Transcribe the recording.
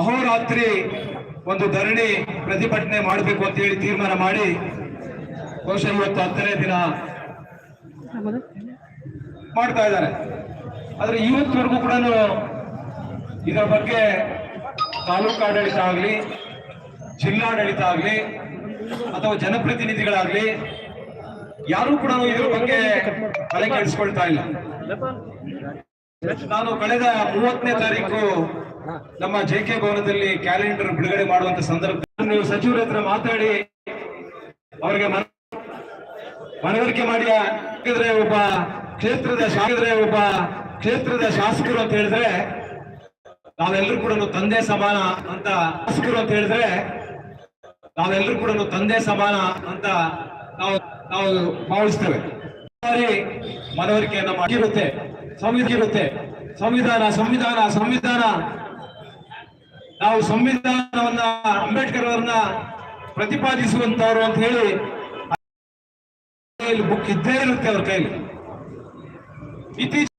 ಅಹೋರಾತ್ರಿ ಒಂದು ಧರಣಿ ಪ್ರತಿಭಟನೆ ಮಾಡಬೇಕು ಅಂತ ಹೇಳಿ ತೀರ್ಮಾನ ಮಾಡಿ, ಬಹುಶಃ ಇವತ್ತು ಹತ್ತನೇ ದಿನ ಮಾಡ್ತಾ ಇದ್ದಾರೆ. ಆದ್ರೆ ಇವತ್ತವರೆಗೂ ಕೂಡ ಇದರ ಬಗ್ಗೆ ತಾಲೂಕು ಆಡಳಿತ ಆಗಲಿ, ಜಿಲ್ಲಾಡಳಿತ ಆಗಲಿ, ಅಥವಾ ಜನಪ್ರತಿನಿಧಿಗಳಾಗ್ಲಿ, ಯಾರು ಕೂಡ ಇದ್ರ ಬಗ್ಗೆ ತಲೆ ಕೆಡಿಸ್ಕೊಳ್ತಾ ಇಲ್ಲ. ನಾನು ಕಳೆದ ಮೂವತ್ತನೇ ತಾರೀಕು ನಮ್ಮ ಜೆ ಕೆ ಭವನದಲ್ಲಿ ಕ್ಯಾಲೆಂಡರ್ ಬಿಡುಗಡೆ ಮಾಡುವಂತ ಸಂದರ್ಭ. ನೀವು ಸಚಿವರ ಹತ್ರ ಮಾತಾಡಿ, ಅವರಿಗೆ ಮನ- ಮನವರಿಕೆ ಮಾಡಿ ಹಾಕಿದ್ರೆ ಒಬ್ಬ ಕ್ಷೇತ್ರದ ಶಾಸಕರೇ ಒಬ್ಬ ಕ್ಷೇತ್ರದ ಶಾಸಕರು ಅಂತ ಹೇಳಿದ್ರೆ, ನಾವೆಲ್ಲರೂ ಕೂಡ ತಂದೆ ಸಮಾನ ಅಂತ ಶಾಸಕರು ಅಂತ ಹೇಳಿದ್ರೆ, ನಾವೆಲ್ಲರೂ ಕೂಡ ತಂದೆ ಸಮಾನ ಅಂತ ನಾವು ನಾವು ಭಾವಿಸ್ತೇವೆ. ಮನವರಿಕೆಯನ್ನು ಮಾಡಿರುತ್ತೆ. ಇರುತ್ತೆ ಸಂವಿಧಾನ ಸಂವಿಧಾನ ಸಂವಿಧಾನ. ನಾವು ಸಂವಿಧಾನವನ್ನ ಅಂಬೇಡ್ಕರ್ ಅವರನ್ನ ಪ್ರತಿಪಾದಿಸುವಂತವ್ರು ಅಂತ ಹೇಳಿ ಬುಕ್ ಇದ್ದೇ ಇರುತ್ತೆ ಅವ್ರ ಕೈಲಿ. ಇತ್ತೀಚೆಗೆ